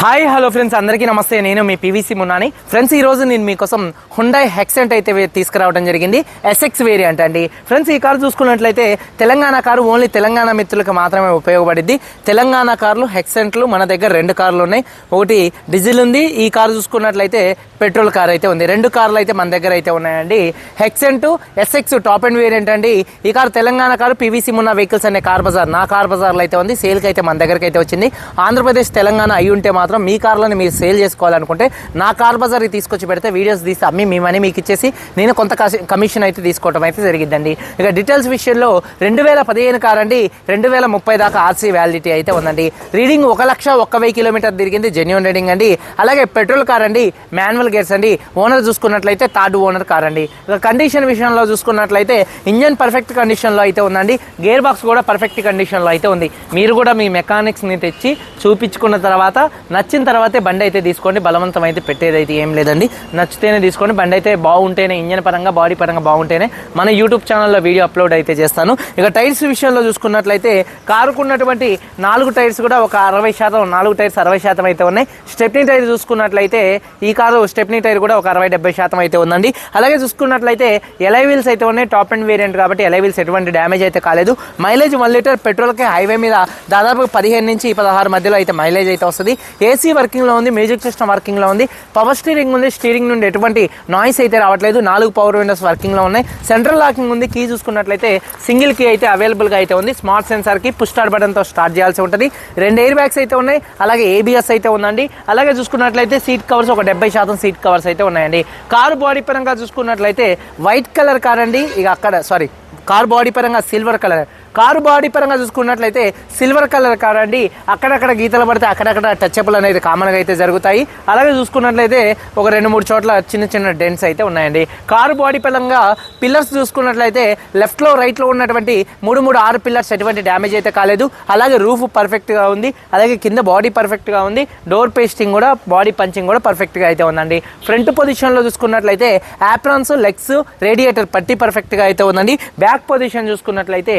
Hi hello friends అందరికీ నమస్తే. నేను మీ పీవీసీ మున్నాని ఫ్రెండ్స్ ఈ రోజు నేను మీకోసం హుండై హెక్సెంట్ అయితే తీసుకురావడం జరిగింది. ఎస్ఎక్స్ వేరియంట్ అండి. ఫ్రెండ్స్ ఈ కారు చూసుకున్నట్లయితే తెలంగాణ కారు ఓన్లీ తెలంగాణ మిత్రులకు మాత్రమే ఉపయోగపడింది తెలంగాణ కార్లు హెక్సెంట్లు మన దగ్గర రెండు కార్లు ఉన్నాయి. ఒకటి డీజిల్ ఉంది. ఈ కారు చూసుకున్నట్లయితే పెట్రోల్ కార్ అయితే ఉంది. రెండు కార్లు అయితే మన దగ్గర అయితే ఉన్నాయండి. Xcent SX top and variant అండి. ఈ కారు తెలంగాణ కారు పీవీసీ మున్న వెహికల్స్ అనే కార్ బజార్ నా కార్ బజార్లో అయితే ఉంది. సేల్కి అయితే మన దగ్గరికి అయితే వచ్చింది. ఆంధ్రప్రదేశ్ తెలంగాణ అయి ఉంటే మాత్రం మీ కార్లను మీరు సేల్ చేసుకోవాలనుకుంటే నా కార్ బజార్కి తీసుకొచ్చి పెడితే వీడియోస్ తీసి అమ్మి మీ మనీ మీకు ఇచ్చేసి నేను కొంత కమిషన్ అయితే తీసుకోవడం అయితే జరిగిద్దండి. ఇక డీటెయిల్స్ విషయంలో రెండు వేల పదిహేను కార్ అండి రెండు వేల ముప్పై దాకా ఆర్సీ వ్యాలిడిటీ అయితే ఉందండి. రీడింగ్ ఒక లక్ష ఒక్క వెయ్యి కిలోమీటర్ తిరిగింది జెన్యున్ రీడింగ్ అండి. అలాగే పెట్రోల్ కార్ అండి మాన్యువల్ గేర్స్ అండి. ఓనర్ చూసుకున్నట్లయితే థర్డ్ ఓనర్ కార్ అండి. ఇక కండిషన్ విషయంలో చూసుకున్నట్లయితే ఇంజన్ పర్ఫెక్ట్ కండిషన్లో అయితే ఉందండి. గేర్ బాక్స్ కూడా పర్ఫెక్ట్ కండిషన్లో అయితే ఉంది. మీరు కూడా మీ మెకానిక్స్ని తెచ్చి చూపించుకున్న తర్వాత నచ్చిన తర్వాతే బండి అయితే తీసుకోండి. బలవంతం అయితే పెట్టేది అయితే ఏం లేదండి. నచ్చితేనే తీసుకోండి. బండి అయితే బాగుంటేనే ఇంజన్ పరంగా బాడీ పరంగా బాగుంటేనే మన యూట్యూబ్ ఛానల్లో వీడియో అప్లోడ్ అయితే చేస్తాను. ఇక టైర్స్ విషయంలో చూసుకున్నట్లయితే కారుకున్నటువంటి నాలుగు టైర్స్ కూడా ఒక అరవై శాతం నాలుగు టైర్స్ అరవై శాతం అయితే ఉన్నాయి. స్టెప్నీ టైర్ చూసుకున్నట్లయితే ఈ కారు స్టెప్నీ టైర్ కూడా ఒక అరవై డెబ్బై శాతం అయితే ఉందండి. అలాగే చూసుకున్నట్లయితే ఎలై వీల్స్ అయితే ఉన్నాయి. టాప్ అండ్ వేరియంట్ కాబట్టి ఎలై వీల్స్ ఎటువంటి డ్యామేజ్ అయితే కాలేదు. మైలేజ్ వన్ లీటర్ పెట్రోల్కి హైవే మీద దాదాపు పదిహేను నుంచి పదహారు మధ్యలో అయితే మైలేజ్ అయితే వస్తుంది. ఏసీ వర్కింగ్లో ఉంది మ్యూజిక్ సిస్టమ్ వర్కింగ్లో ఉంది. పవర్ స్టీరింగ్ ఉంది స్టీరింగ్ నుండి ఎటువంటి నాయిస్ అయితే రావట్లేదు. నాలుగు పవర్ విండోస్ వర్కింగ్లో ఉన్నాయి. సెంట్రల్ లాకింగ్ ఉంది. కీ చూసుకున్నట్లయితే సింగిల్ కీ అయితే అవైలబుల్గా అయితే ఉంది. స్మార్ట్ సెన్సార్కి పుష్ స్టార్ట్ బటన్తో స్టార్ట్ చేయాల్సి ఉంటుంది. రెండు ఎయిర్ బ్యాగ్స్ అయితే ఉన్నాయి. అలాగే ఏబిఎస్ అయితే ఉందండి. అలాగే చూసుకున్నట్లయితే సీట్ కవర్స్ ఒక డెబ్బై శాతం సీట్ కవర్స్ అయితే ఉన్నాయండి. కారు బాడీ పరంగా చూసుకున్నట్లయితే వైట్ కలర్ కార్ అండి. ఇక అక్కడ సారీ కార్ బాడీ పరంగా సిల్వర్ కలర్. కారు బాడీ పరంగా చూసుకున్నట్లయితే సిల్వర్ కలర్ కార్ అండి. అక్కడక్కడ గీతలు పడితే అక్కడక్కడ టచ్అప్లు అనేది కామన్గా అయితే జరుగుతాయి. అలాగే చూసుకున్నట్లయితే ఒక రెండు మూడు చోట్ల చిన్న చిన్న డెంట్స్ అయితే ఉన్నాయండి. కారు బాడీ పరంగా పిల్లర్స్ చూసుకున్నట్లయితే లెఫ్ట్లో రైట్లో ఉన్నటువంటి మూడు మూడు ఆరు పిల్లర్స్ ఎటువంటి డ్యామేజ్ అయితే కాలేదు. అలాగే రూఫ్ పర్ఫెక్ట్గా ఉంది. అలాగే కింద బాడీ పర్ఫెక్ట్గా ఉంది. డోర్ పేస్టింగ్ కూడా బాడీ పంచింగ్ కూడా పర్ఫెక్ట్గా అయితే ఉందండి. ఫ్రంట్ పొజిషన్లో చూసుకున్నట్లయితే యాప్రాన్స్ లెగ్స్ రేడియేటర్ పట్టి పర్ఫెక్ట్గా అయితే ఉందండి. బ్యాక్ పొజిషన్ చూసుకున్నట్లయితే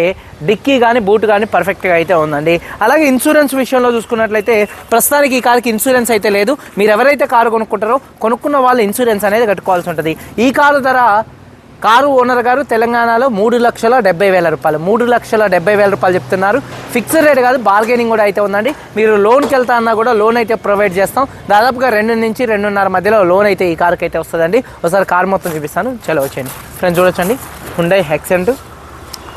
డిక్కీ కానీ బూట్ కానీ పర్ఫెక్ట్గా అయితే ఉందండి. అలాగే ఇన్సూరెన్స్ విషయంలో చూసుకున్నట్లయితే ప్రస్తుతానికి ఈ కార్కి ఇన్సూరెన్స్ అయితే లేదు. మీరు ఎవరైతే కారు కొనుక్కుంటారో కొనుక్కున్న వాళ్ళు ఇన్సూరెన్స్ అనేది కట్టుకోవాల్సి ఉంటుంది. ఈ కారు ధర కారు ఓనర్ గారు తెలంగాణలో మూడు లక్షల డెబ్బై వేల రూపాయలు. మూడు లక్షల డెబ్బై వేల రూపాయలు చెప్తున్నారు. ఫిక్స్డ్ రేట్ కాదు బార్గెనింగ్ కూడా అయితే ఉందండి. మీరు లోన్కి వెళ్తా అన్నా కూడా లోన్ అయితే ప్రొవైడ్ చేస్తాం. దాదాపుగా రెండు నుంచి రెండున్నర మధ్యలో లోన్ అయితే ఈ కార్కి అయితే వస్తుందండి. ఒకసారి కార్ మొత్తం చూపిస్తాను. చలో వచ్చేయండి. ఫ్రెండ్స్ చూడొచ్చండి. హుండై హెక్సెంట్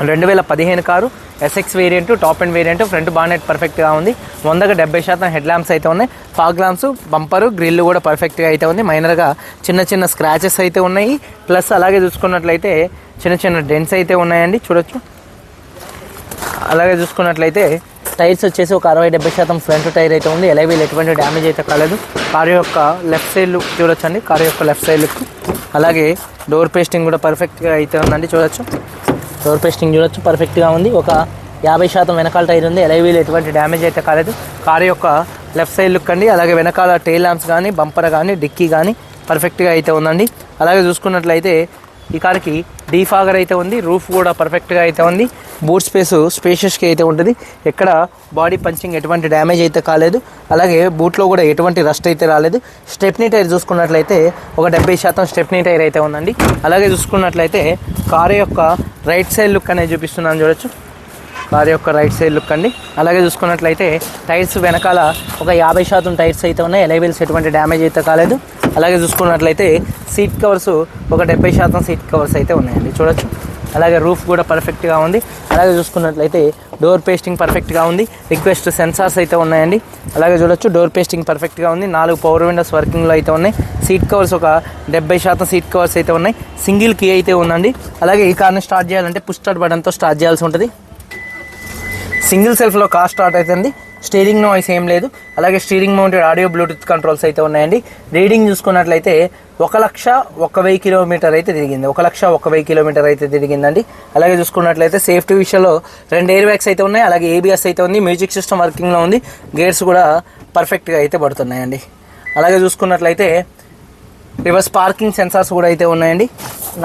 రెండు వేల పదిహేను car SX variant top and variant front bonnet పర్ఫెక్ట్గా ఉంది. వందకు డెబ్బై శాతం హెడ్ ల్యాంప్స్ అయితే ఉన్నాయి. ఫాగ్ ల్యాంప్స్ బంపరు గ్రిల్ కూడా పర్ఫెక్ట్గా అయితే ఉంది. మైనర్గా చిన్న చిన్న స్క్రాచెస్ అయితే ఉన్నాయి. ప్లస్ అలాగే చూసుకున్నట్లయితే చిన్న చిన్న డెన్స్ అయితే ఉన్నాయండి. చూడొచ్చు. అలాగే చూసుకున్నట్లయితే టైర్స్ వచ్చేసి ఒక అరవై డెబ్బై శాతం ఫ్రంట్ టైర్ అయితే ఉంది. ఎలైవీల్ ఎటువంటి డ్యామేజ్ అయితే కాలేదు. కారు యొక్క లెఫ్ట్ సైడ్ లుక్ చూడొచ్చండి. కారు యొక్క లెఫ్ట్ సైడ్ లుక్ అలాగే డోర్ పేస్టింగ్ కూడా పర్ఫెక్ట్గా అయితే ఉందండి. చూడొచ్చు. డోర్ పేస్టింగ్ చూడొచ్చు. పర్ఫెక్ట్గా ఉంది. ఒక యాభై శాతం వెనకాల టైర్ ఉంది. ఎలైవీల్ ఎటువంటి డ్యామేజ్ అయితే కాలేదు. కారు యొక్క లెఫ్ట్ సైడ్ లుక్ అండి. అలాగే వెనకాల టైల్ ల్యాంప్స్ కానీ బంపర్ కానీ డిక్కీ కానీ పర్ఫెక్ట్గా అయితే ఉందండి. అలాగే చూసుకున్నట్లయితే ఈ కార్కి డీఫాగర్ అయితే ఉంది రూఫ్ కూడా పర్ఫెక్ట్గా అయితే ఉంది. బూట్ స్పేస్ స్పేషియస్గా అయితే ఉంటుంది. ఎక్కడ బాడీ పంచింగ్ ఎటువంటి డ్యామేజ్ అయితే కాలేదు. అలాగే బూట్లో కూడా ఎటువంటి రస్ట్ అయితే రాలేదు. స్టెప్నీ టైర్ చూసుకున్నట్లయితే ఒక డెబ్బై శాతం స్టెప్నీ టైర్ అయితే ఉందండి. అలాగే చూసుకున్నట్లయితే కారు యొక్క రైట్ సైడ్ లుక్ అనేది చూపిస్తున్నాను చూడొచ్చు. కారు యొక్క రైట్ సైడ్ లుక్ అండి. అలాగే చూసుకున్నట్లయితే టైర్స్ వెనకాల ఒక యాభై శాతం టైర్స్ అయితే ఉన్నాయి. ఎలైబిల్స్ ఎటువంటి డ్యామేజ్ అయితే కాలేదు. అలాగే చూసుకున్నట్లయితే సీట్ కవర్స్ ఒక డెబ్బై శాతం సీట్ కవర్స్ అయితే ఉన్నాయండి చూడొచ్చు. అలాగే రూఫ్ కూడా పర్ఫెక్ట్గా ఉంది. అలాగే చూసుకున్నట్లయితే డోర్ పేస్టింగ్ పర్ఫెక్ట్గా ఉంది. రిక్వెస్ట్ సెన్సార్స్ అయితే ఉన్నాయండి. అలాగే చూడొచ్చు డోర్ పేస్టింగ్ పర్ఫెక్ట్గా ఉంది. నాలుగు పవర్ విండోస్ వర్కింగ్లో అయితే ఉన్నాయి. సీట్ కవర్స్ ఒక డెబ్బై శాతం సీట్ కవర్స్ అయితే ఉన్నాయి. సింగిల్ కీ అయితే ఉందండి. అలాగే ఈ కార్ని స్టార్ట్ చేయాలంటే పుష్ స్టార్ట్ బటన్తో స్టార్ట్ చేయాల్సి ఉంటుంది. సింగిల్ సెల్ఫ్లో కార్ స్టార్ట్ అవుతుంది. స్టీరింగ్ నాయిస్ ఏం లేదు. అలాగే steering mounted audio bluetooth controls అయితే ఉన్నాయండి. రీడింగ్ చూసుకున్నట్లయితే ఒక లక్ష ఒక వెయ్యి కిలోమీటర్ అయితే తిరిగింది. ఒక లక్ష ఒక వెయ్యి కిలోమీటర్ అయితే తిరిగిందండి. అలాగే చూసుకున్నట్లయితే సేఫ్టీ విషయంలో రెండు ఎయిర్ బ్యాగ్స్ అయితే ఉన్నాయి. అలాగే ఏబిఎస్ అయితే ఉంది. మ్యూజిక్ సిస్టమ్ వర్కింగ్లో ఉంది. గేర్స్ కూడా పర్ఫెక్ట్గా అయితే పడుతున్నాయండి. అలాగే చూసుకున్నట్లయితే రివర్స్ పార్కింగ్ సెన్సార్స్ కూడా అయితే ఉన్నాయండి.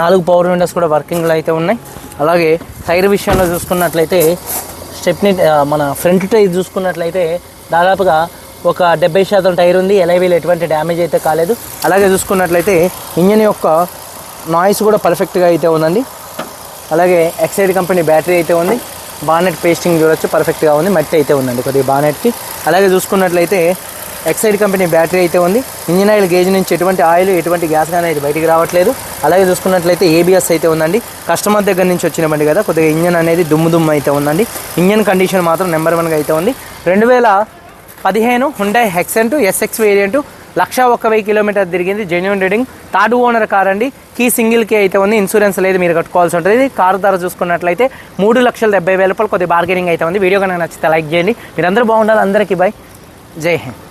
నాలుగు పవర్ విండోస్ కూడా వర్కింగ్లో అయితే ఉన్నాయి. అలాగే టైర్ విషయంలో చూసుకున్నట్లయితే స్టెప్ని మన ఫ్రంట్ టైర్ చూసుకున్నట్లయితే దాదాపుగా ఒక డెబ్బై శాతం టైర్ ఉంది. ఎలైవీలు ఎటువంటి డ్యామేజ్ అయితే కాలేదు. అలాగే చూసుకున్నట్లయితే ఇంజన్ యొక్క నాయిస్ కూడా పర్ఫెక్ట్గా అయితే ఉందండి. అలాగే ఎక్సైడ్ కంపెనీ బ్యాటరీ అయితే ఉంది. బానెట్ పేస్టింగ్ చూడొచ్చు పర్ఫెక్ట్గా ఉంది. మట్టి అయితే ఉందండి కొద్దిగా బానెట్కి. అలాగే చూసుకున్నట్లయితే ఎక్సైడ్ కంపెనీ బ్యాటరీ అయితే ఉంది. ఇంజిన్ ఆయిల్ గేజ్ నుంచి ఎటువంటి ఆయిల్ ఎటువంటి గ్యాస్ కానీ అయితే బయటికి రావట్లేదు. అలాగే చూసుకున్నట్లయితే ఏబిఎస్ అయితే ఉందండి. కస్టమర్ దగ్గర నుంచి వచ్చిన బండి కదా కొద్దిగా ఇంజన్ అనేది దుమ్ము దుమ్ము అయితే ఉందండి. ఇంజన్ కండిషన్ మాత్రం నెంబర్ వన్గా అయితే ఉంది. రెండు వేల పదిహేను హుండై హెక్సెంట్ ఎస్ఎక్స్ వేరియంట్ లక్ష ఒక్క వెయ్యి కిలోమీటర్ తిరిగింది. Genuine reading third owner car అండి. కీ సింగిల్ కీ అయితే ఉంది. ఇన్సూరెన్స్ లేదు మీరు కట్టుకోవాల్సి ఉంటుంది. కారు ధర చూసుకున్నట్లయితే మూడు లక్షల డెబ్బై వేల రూపాయలు కొద్దిగా బార్గెనింగ్ అయితే ఉంది. వీడియో కనుక నచ్చితే లైక్ చేయండి. మీరందరూ బాగుండాలి. అందరికీ బాయ్ జై హింద్.